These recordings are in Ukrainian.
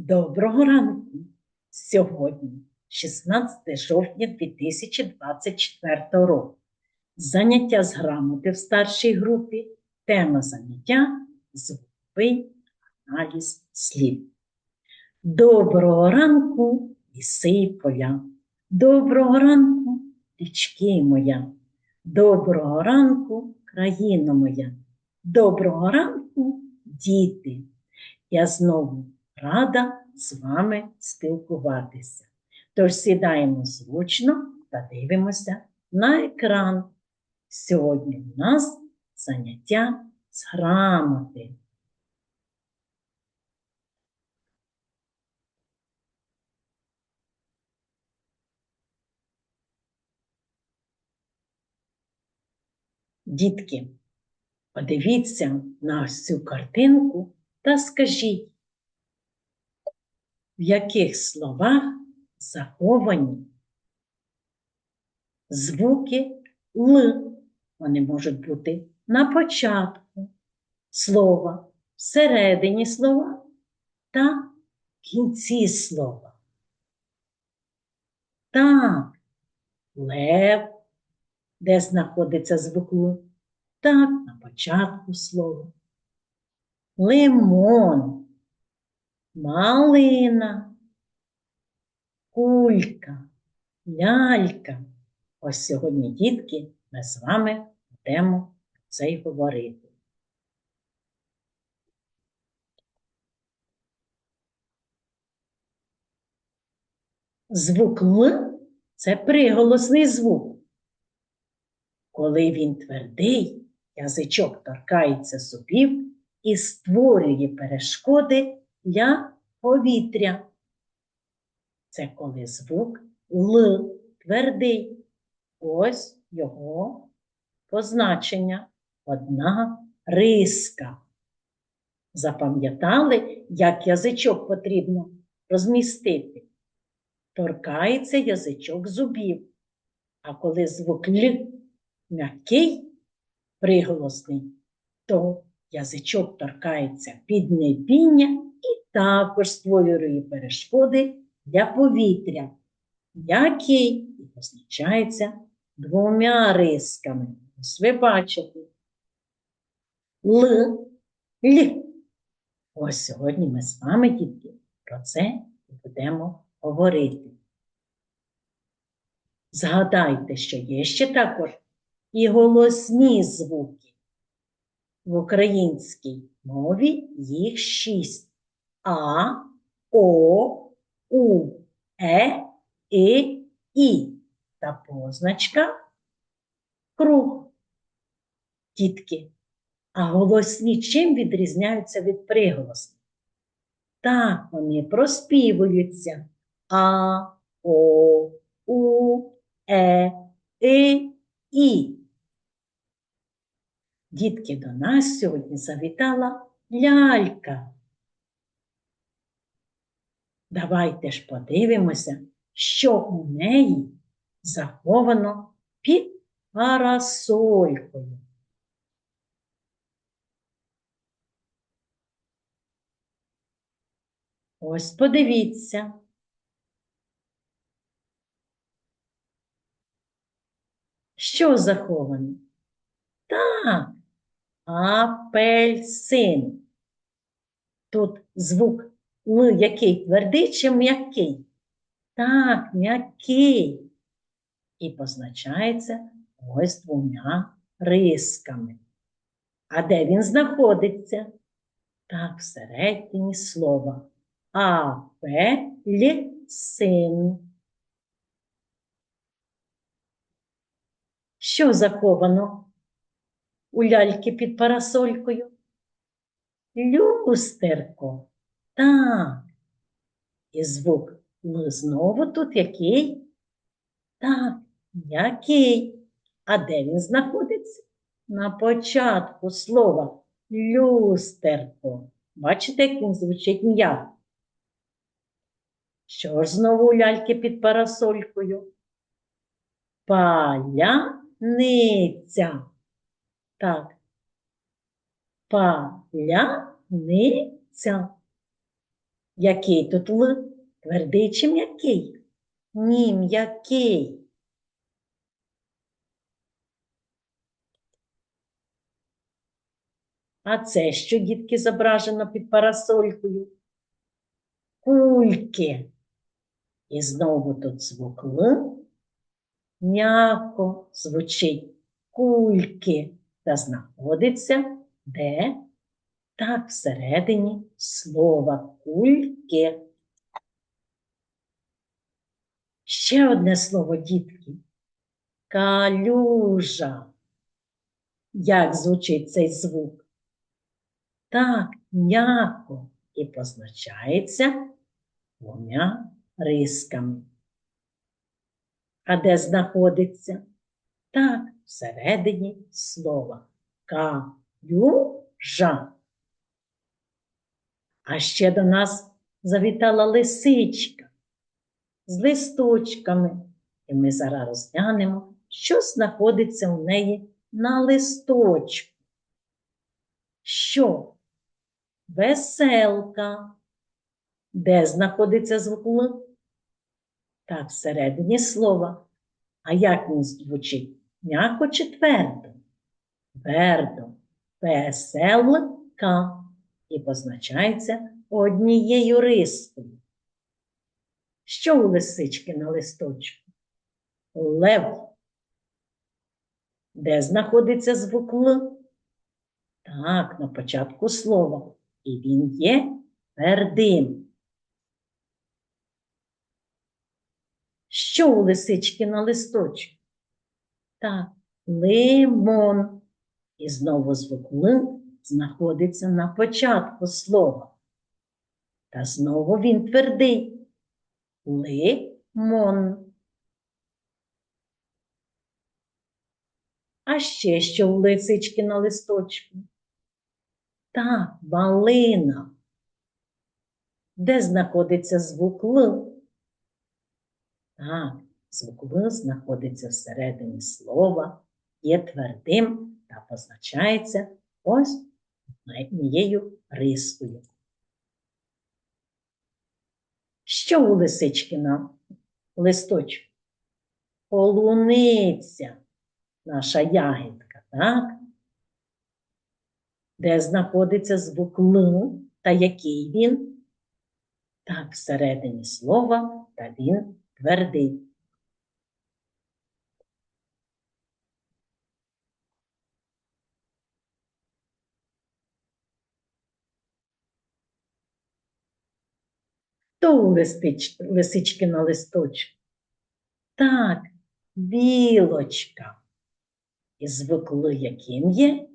Доброго ранку! Сьогодні 16 жовтня 2024 року. Заняття з грамоти в старшій групі. Тема заняття звуковий аналіз слів. Доброго ранку, ліси і поля. Доброго ранку, річки моя. Доброго ранку, країна моя. Доброго ранку, діти. Я знову рада з вами спілкуватися. Тож сідаємо зручно та дивимося на екран. Сьогодні у нас заняття з грамоти. Дітки, подивіться на цю картинку та скажіть, в яких словах заховані звуки Л. Вони можуть бути на початку слова, всередині слова та кінці слова. Так, лев, де знаходиться звук Л, так, на початку слова. Лимон малина, кулька, лялька. Ось сьогодні, дітки, ми з вами будемо це й говорити. Звук Л це приголосний звук. Коли він твердий, язичок торкається зубів і створює перешкоди для повітря. Це коли звук Л твердий. Ось його позначення. Одна риска. Запам'ятали, як язичок потрібно розмістити? Торкається язичок зубів. А коли звук Л м'який, приголосний, то язичок торкається піднебіння і також створює перешкоди для повітря, який позначається двома рисками. Ось ви бачите. Л, Л. Ось сьогодні ми з вами, дітки, про це будемо говорити. Згадайте, що є ще також і голосні звуки. В українській мові їх шість А, О, У, Е, І, І та позначка круг. Дітки, а голосні чим відрізняються від приголосних? Так, вони проспівуються А, О, У, Е, І, І. Дітки, до нас сьогодні завітала лялька. Давайте ж подивимося, що у неї заховано під парасолькою. Ось подивіться. Що заховано? Так, апельсин. Тут звук Л який твердий чи м'який? Так, м'який. І позначається ось двома рисками. А де він знаходиться? Так, всередині слова. Апельсин. Що заховано у ляльки під парасолькою? Люстерко. Так. І звук Л знову тут який? Так, який? А де він знаходиться? На початку слова люстерко. Бачите, як він звучить м'яко? Що ж знову ляльки під парасолькою? Паляниця. Так. Паляниця. Який тут Л? Твердий чи м'який? Ні, м'який. А це що, дітки, зображено під парасолькою? Кульки. І знову тут звук Л. М'яко звучить кульки та знаходиться де? Так, всередині слова кульки. Ще одне слово, дітки. Калюжа. Як звучить цей звук? Так, м'яко і позначається двома рисками. А де знаходиться? Так, всередині слова калюжа. А ще до нас завітала лисичка з листочками, і ми зараз розглянемо, що знаходиться у неї на листочку. Що? Веселка. Де знаходиться звук Л? Так, всередині слова. А як він звучить? М'яко чи твердо? Твердо. Веселка. І позначається однією рискою. Що у лисички на листочку? Лев. Де знаходиться звук Л? Так, на початку слова. І він є твердим. Що у лисички на листочку? Так, лимон. І знову звук Л знаходиться на початку слова. Та знову він твердий. Лимон. А ще що у лисички на листочку? Так, малина. Де знаходиться звук Л? Так, звук Л знаходиться всередині слова, є твердим та позначається ось однією рискою. Що у лисички на листочку? Полуниця, наша ягідка, так? Де знаходиться звук Л та який він? Так, всередині слова, та він твердий. Хто у листич, лисички на листочку? Так, білочка. І звук Л яким є?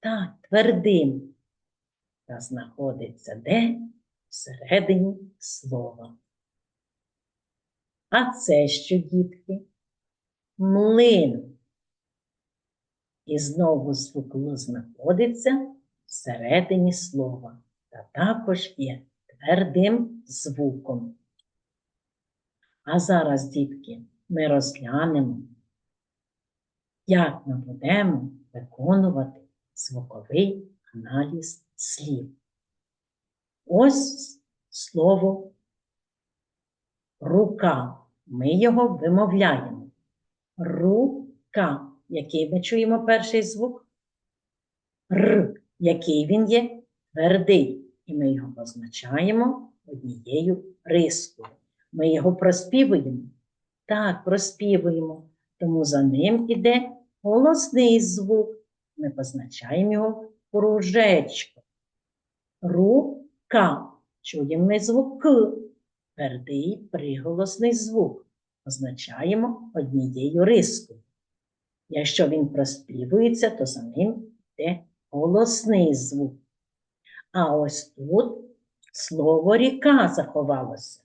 Так, твердим. Та знаходиться де? Всередині слова. А це що, дітки? Млин. І знову звук Л знаходиться всередині слова. Та також є твердим звуком. А зараз, дітки, ми розглянемо, як ми будемо виконувати звуковий аналіз слів. Ось слово рука. Ми його вимовляємо. Рука. Який ми чуємо перший звук? Р. Який він є? Твердий. І ми його позначаємо однією рискою. Ми його проспівуємо. Так, проспівуємо. Тому за ним іде голосний звук. Ми позначаємо його кружечком. Рука. Чуємо ми звук К. Твердий приголосний звук. Позначаємо однією рискою. Якщо він проспівується, то за ним йде голосний звук. А ось тут слово ріка заховалося.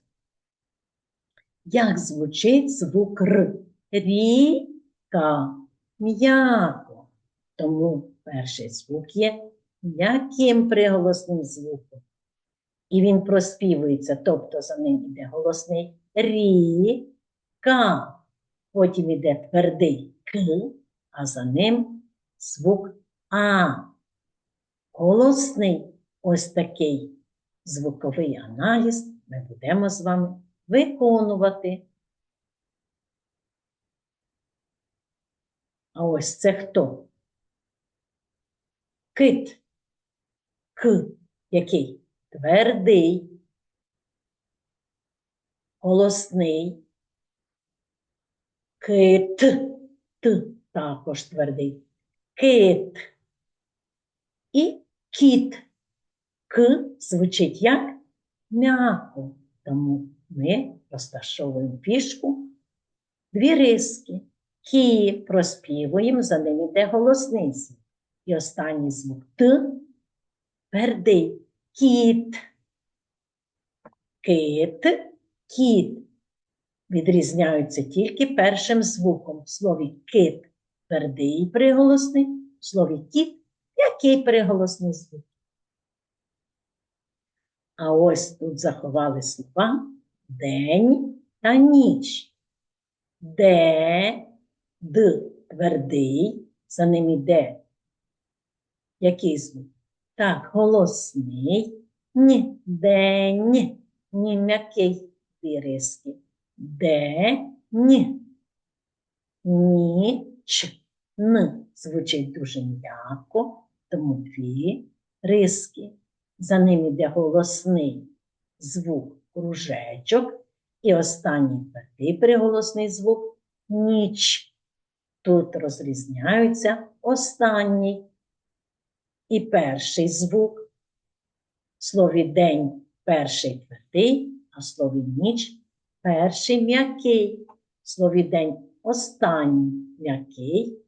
Як звучить звук Р? Ріка, м'яко. Тому перший звук є м'яким приголосним звуком. І він проспівується, тобто за ним йде голосний ріка. Потім йде твердий К, а за ним звук А. Голосний ось такий звуковий аналіз ми будемо з вами виконувати. А ось це хто? Кит. К, який? Твердий, голосний. Кит. Т також твердий. Кит. І кіт. К звучить як м'яко. Тому ми розташовуємо фішку дві риски. Кі проспівуємо, за ним іде голосний звук. І останній звук Т твердий. Кіт. Кит, кіт. Відрізняються тільки першим звуком. В слові кит твердий приголосний, в слові кіт який приголосний звук. А ось тут заховали слова день та ніч. Де, д твердий, за ним іде. Який звук? Так, голосний, ні, день, ні, м'який дві риски. День, ніч, н звучить дуже м'яко, тому дві риски. За ним іде голосний звук кружечок і останній твердий приголосний звук ніч. Тут розрізняються останній і перший звук. В слові день перший твердий, а в слові ніч перший м'який. В слові день останній м'який,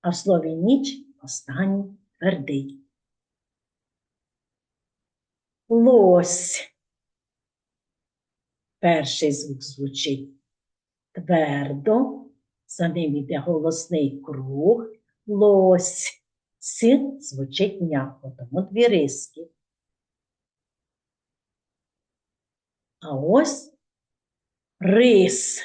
а в слові ніч останній твердий. Лось. Перший звук звучить твердо, за ним йде голосний круг, лось. С звучить м'яко, тому дві риски. А ось рис.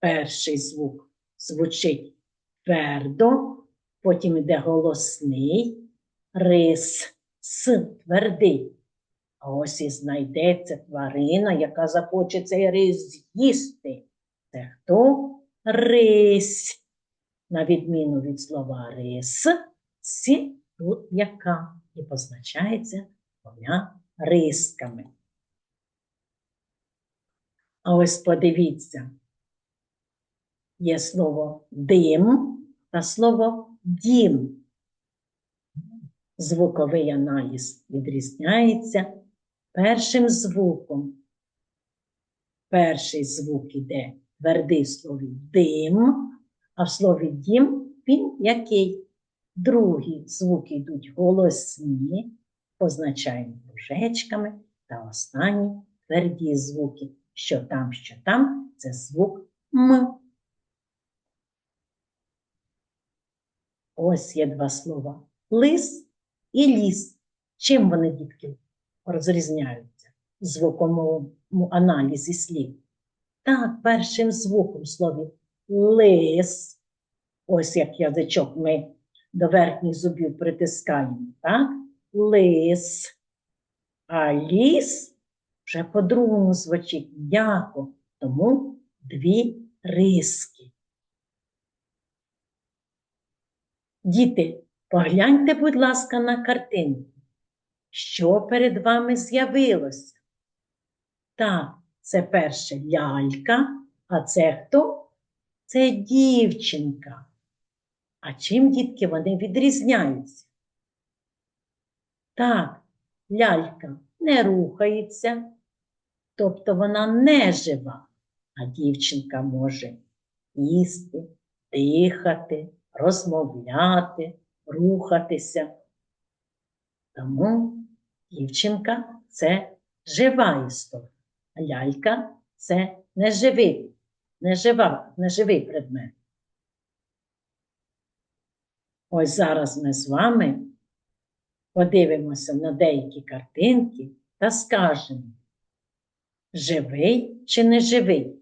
Перший звук звучить твердо, потім йде голосний рис, с твердий. А ось і знайдеться тварина, яка захоче цей рис з'їсти. Це хто? Рись. На відміну від слова рис, сі тут яка і позначається двома рисками. А ось подивіться, є слово дим та слово дім. Звуковий аналіз відрізняється першим звуком. Перший звук іде твердий в слові дим, а в слові дім він який? Другі звуки йдуть голосні, позначаємо кружечками, та останні тверді звуки. Що там, що там, це звук М. Ось є два слова лис і ліс. Чим вони, дітки, розрізняються в звуковому аналізі слів? Так, першим звуком в слові лис, ось як язичок ми до верхніх зубів притискаємо, так? Лис. А ліс вже по-другому звучить м'яко, тому дві риски. Діти, погляньте, будь ласка, на картинку. Що перед вами з'явилося? Так, це перше лялька, а це хто? Це дівчинка. А чим, дітки, вони відрізняються? Так, лялька не рухається, тобто вона не жива, а дівчинка може їсти, дихати, розмовляти, рухатися. Тому дівчинка це жива істота, а лялька це неживий, нежива, неживий предмет. Ось зараз ми з вами подивимося на деякі картинки та скажемо, живий чи не живий.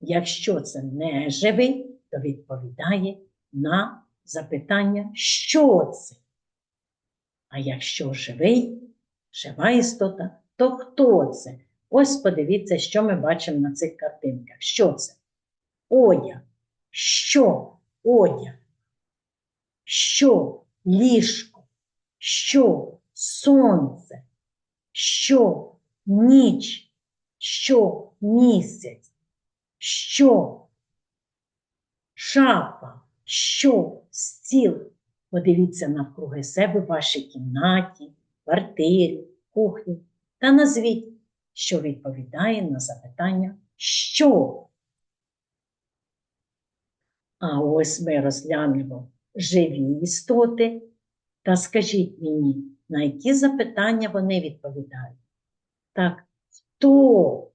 Якщо це не живий, то відповідає на запитання, що це. А якщо живий, жива істота, то хто це? Ось подивіться, що ми бачимо на цих картинках. Що це? Одяг. Що? Одяг. Що? Ліжко. Що? Сонце. Що? Ніч. Що? Місяць. Що? Шафа. Що? Стіл. Подивіться навкруги себе в вашій кімнаті, квартирі, кухні та назвіть, що відповідає на запитання що. А ось ми розглянемо живі істоти та скажіть мені, на які запитання вони відповідають. Так, хто?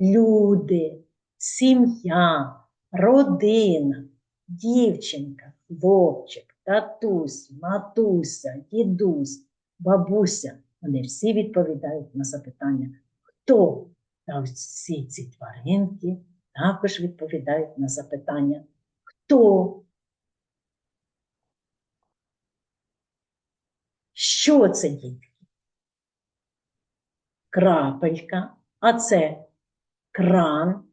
Люди, сім'я, родина, дівчинка, хлопчик, татусь, матуся, дідусь, бабуся. Вони всі відповідають на запитання, хто? Та всі ці тваринки також відповідають на запитання, хто? Що це, дітки? Крапелька, а це кран.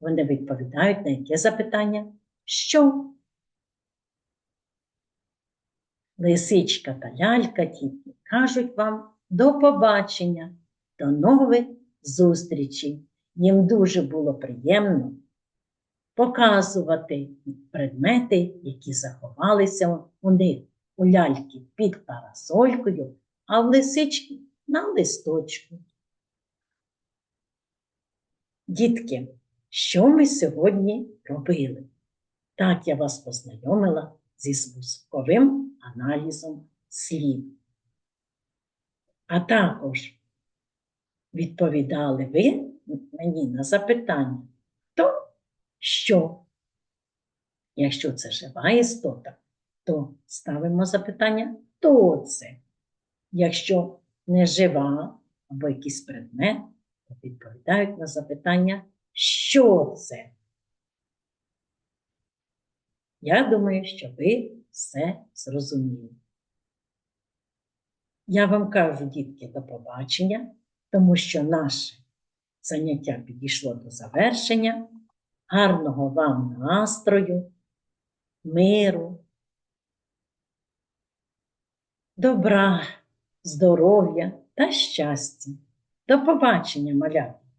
Вони відповідають на яке запитання? Що? Лисичка та лялька тітки кажуть вам до побачення, до нових зустрічей. Їм дуже було приємно показувати предмети, які заховалися у них у ляльки під парасолькою, а в лисички на листочку. Дітки, що ми сьогодні робили? Так я вас познайомила зі звуковим аналізом слів. А також відповідали ви мені на запитання, хто що. Якщо це жива істота, то ставимо запитання, хто це. Якщо не жива або якийсь предмет, то відповідають на запитання, що це. Я думаю, що ви все зрозуміли. Я вам кажу, дітки, до побачення, тому що наше заняття підійшло до завершення. Гарного вам настрою, миру, добра, здоров'я та щастя. До побачення, малята!